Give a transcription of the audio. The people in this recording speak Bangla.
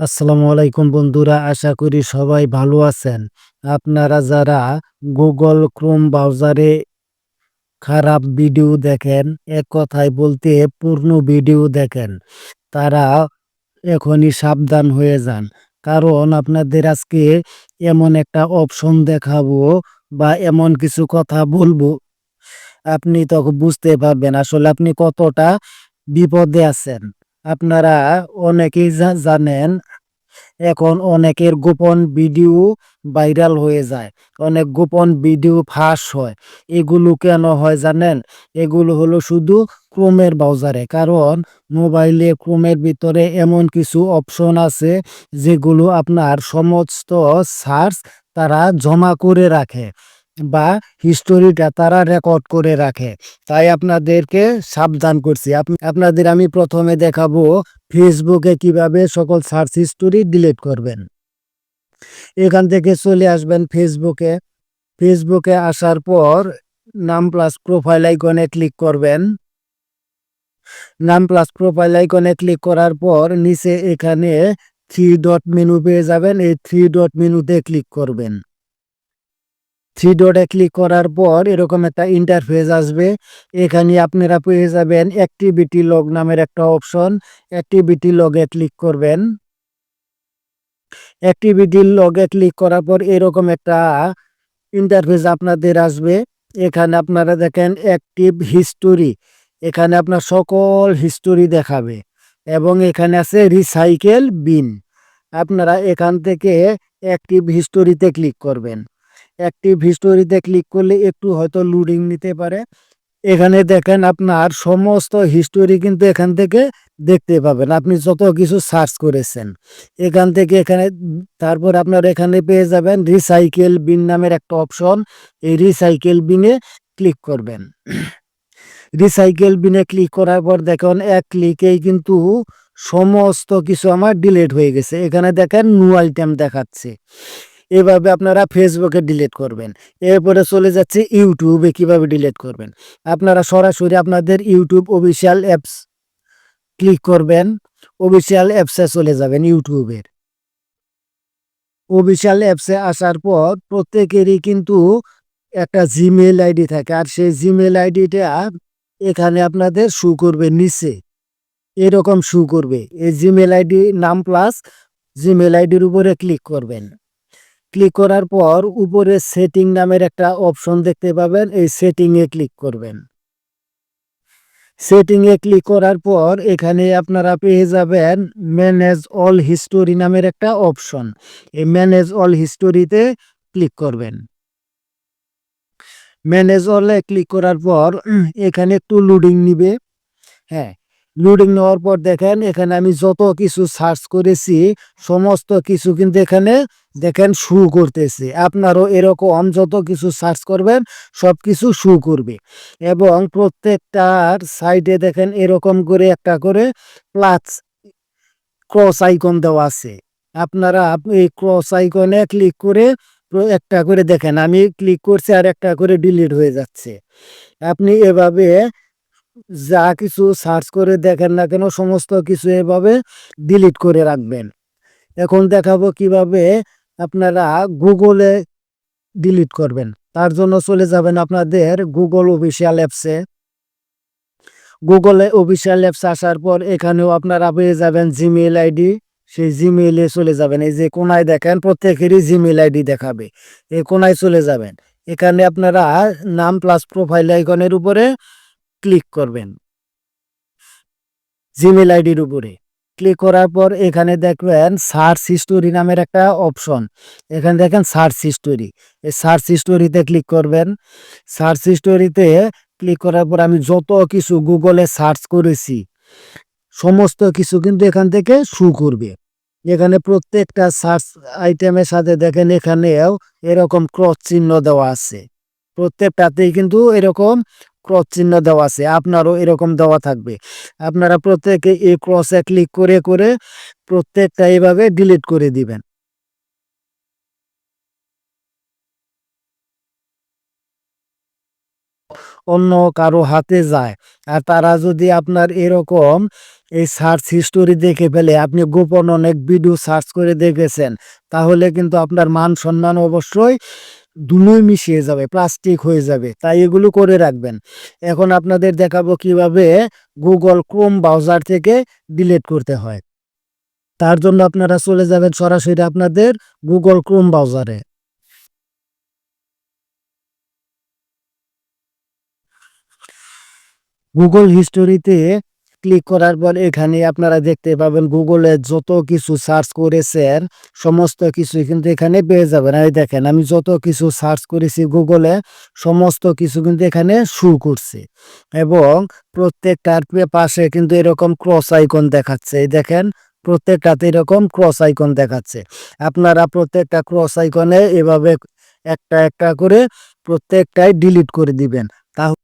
আসসালামু আলাইকুম বন্ধুরা, আশা করি সবাই ভালো আছেন। আপনারা যারা গুগল ক্রোম ব্রাউজারে খারাপ ভিডিও দেখেন, এক কথায় বলতে পূর্ণ ভিডিও দেখেন, তারা এখনই সাবধান হয়ে যান। কারণ আপনাদের আজকে এমন একটা অপশন দেখাবো বা এমন কিছু কথা বলব, আপনি তখন বুঝতে পারবেন আসলে আপনি কতটা বিপদে আছেন। আপনারা অনেকেই জানেন এখন অনেকের গোপন ভিডিও ভাইরাল হয়ে যায়। অনেক গোপন ভিডিও ফাঁস হয়। এগুলো কেন হয় জানেন? এগুলো হলো শুধু ক্রোমের ব্রাউজারে। কারণ মোবাইলে ক্রোমের ভিতরে এমন কিছু অপশন আছে যেগুলো আপনার সমস্ত সার্চ তারা জমা করে রাখে। বা হিস্টোরিটা তারা রেকর্ড করে রাখে। তাই আপনাদেরকে সাবধান করছি। আপনাদের আমি প্রথমে দেখাবো ফেসবুকে কীভাবে সকল সার্চ হিস্টোরি ডিলিট করবেন। এখান থেকে চলে আসবেন ফেসবুকে ফেসবুকে আসার পর নাম প্লাস প্রোফাইল আইকনে ক্লিক করবেন। নাম প্লাস প্রোফাইল আইকনে ক্লিক করার পর নিচে এখানে থ্রি ডট মেনু পেয়ে যাবেন। এই থ্রি ডট মেনুতে ক্লিক করবেন। থ্রি ডটে ক্লিক করার পর এরকম একটা ইন্টারফেস আসবে। এখানে আপনারা পেয়ে যাবেন অ্যাক্টিভিটি লগ নামের একটা অপশন অ্যাক্টিভিটি লগে ক্লিক করবেন। অ্যাক্টিভিটি লগে ক্লিক করার পর এরকম একটা ইন্টারফেস আপনাদের আসবে। এখানে আপনারা দেখেন অ্যাক্টিভ হিস্টোরি এখানে আপনার সকল হিস্টোরি দেখাবে এবং এখানে আছে রিসাইকেল বিন আপনারা এখান থেকে অ্যাক্টিভ হিস্টোরিতে ক্লিক করবেন। অ্যাক্টিভ হিস্টোরিতে ক্লিক করলে একটু হয়তো লোডিং নিতে পারে। এখানে দেখেন আপনার সমস্ত হিস্টোরি কিন্তু এখান থেকে দেখতে পাবেন। আপনি যত কিছু সার্চ করেছেন, এখান থেকে এখানে, তারপর আপনার এখানে পেয়ে যাবেন রিসাইকেল বিন নামের একটা অপশন এই রিসাইকেল বিনে ক্লিক করবেন। রিসাইকেল বিনে ক্লিক করার পর দেখুন এক ক্লিকেই কিন্তু সমস্ত কিছু আমার ডিলিট হয়ে গেছে। এখানে দেখেন নো আইটেম দেখাচ্ছে। এভাবে আপনারা ফেসবুকে ডিলিট করবেন। এরপরে চলে যাচ্ছে ইউটিউবে কীভাবে ডিলিট করবেন। আপনারা সরাসরি আপনাদের ইউটিউব অফিসিয়াল অ্যাপস ক্লিক করবেন। অফিসিয়াল অ্যাপসে চলে যাবেন ইউটিউবের অফিসিয়াল অ্যাপসে আসার পর প্রত্যেকেরই কিন্তু একটা জিমেল আইডি থাকে। আর সেই জিমেল আইডিটা এখানে আপনাদের শু করবে নিচে। এরকম শু করবে। এই জিমেল আইডি নাম প্লাস জিমেল আইডির উপরে ক্লিক করবেন। ক্লিক করার পর উপরে সেটিং নামের একটা অপশন দেখতে পাবেন। এই সেটিং এ ক্লিক করবেন। সেটিং এ ক্লিক করার পর এখানে আপনারা পেয়ে যাবেন ম্যানেজ অল হিস্টোরি নামের একটা অপশন। এই ম্যানেজ অল হিস্টোরিতে ক্লিক করবেন। ম্যানেজ অলে ক্লিক করার পর এখানে একটু লোডিং নিবে। হ্যাঁ লোডিং নেওয়ার পর দেখেন, এখানে আমি যত কিছু সার্চ করেছি, সমস্ত কিছু কিন্তু এখানে দেখেন শু করতেছে। আপনারও এরকম যত কিছু সার্চ করবেন, সব কিছু শু করবে। এবং প্রত্যেকটার সাইডে দেখেন এরকম করে একটা করে প্লাস ক্রস আইকন দেওয়া আছে। আপনারা এই ক্রস আইকনে ক্লিক করে একটা করে দেখেন, আমি ক্লিক করছি আর একটা করে ডিলিট হয়ে যাচ্ছে। আপনি এভাবে যা কিছু সার্চ করে দেখেন না কেন, সমস্ত কিছু এভাবে ডিলিট করে রাখবেন। এখন দেখাবো কীভাবে আপনারা গুগলে ডিলিট করবেন। তার জন্য চলে যাবেন আপনাদের গুগল অফিসিয়াল অ্যাপসে গুগলে অফিসিয়াল অ্যাপস আসার পর এখানেও আপনারা পেয়ে যাবেন জিমেইল আইডি সেই জিমেইলে চলে যাবেন। এই যে কোনায় দেখেন, প্রত্যেকেরই জিমেইল আইডি দেখাবে। এই কোনায় চলে যাবেন। এখানে আপনারা নাম প্লাস প্রোফাইল আইকনের উপরে ক্লিক করবেন। জিমেইল আইডির উপরে। ক্লিক করার পর এখানে দেখবেন সার্চ হিস্টোরি নামের একটা অপশন এখানে দেখেন সার্চ হিস্টোরি এই সার্চ হিস্টোরিতে ক্লিক করবেন। সার্চ হিস্টোরিতে ক্লিক করার পর আমি যত কিছু গুগলে সার্চ করেছি, সমস্ত কিছু কিন্তু এখান থেকে শু করবে। এখানে প্রত্যেকটা সার্চ আইটেমের সাথে দেখেন এখানেও এরকম ক্রস চিহ্ন দেওয়া আছে। প্রত্যেকটাতেই কিন্তু এরকম ক্রস চিহ্ন দেওয়া আছে, আপনারও এরকম দেওয়া থাকবে। আপনারা প্রত্যেকে এই ক্রসে ক্লিক করে করে প্রত্যেকটা এইভাবে ডিলিট করে দিবেন। অন্য কারও হাতে যায়, আর তারা যদি আপনার এরকম এই সার্চ হিস্টোরি দেখে ফেলে আপনি গোপন অনেক ভিডিও সার্চ করে দেখেছেন। তাহলে কিন্তু আপনার মান সম্মান অবশ্যই ধুলোয় মিশিয়ে যাবে প্লাস্টিক হয়ে যাবে। তাই এগুলো করে রাখবেন। এখন আপনাদের দেখাবো কীভাবে গুগল ক্রোম ব্রাউজার থেকে ডিলিট করতে হয়। তার জন্য আপনারা চলে যাবেন সরাসরি আপনাদের গুগল ক্রোম ব্রাউজারে গুগল হিস্টোরিতে ক্লিক করার পর এখানে আপনারা দেখতে পাবেন গুগলে যত কিছু সার্চ করেছেন সমস্ত কিছু কিন্তু এখানে পেয়ে যাবেন। এই দেখেন, আমি যত কিছু সার্চ করেছি গুগলে সমস্ত কিছু কিন্তু এখানে শু করছে। এবং প্রত্যেকটার পাশে কিন্তু এরকম ক্রস আইকন দেখাচ্ছে। এই দেখেন, প্রত্যেকটাতে এরকম ক্রস আইকন দেখাচ্ছে। আপনারা প্রত্যেকটা ক্রস আইকনে এভাবে একটা একটা করে প্রত্যেকটাই ডিলিট করে দিবেন। তাহলে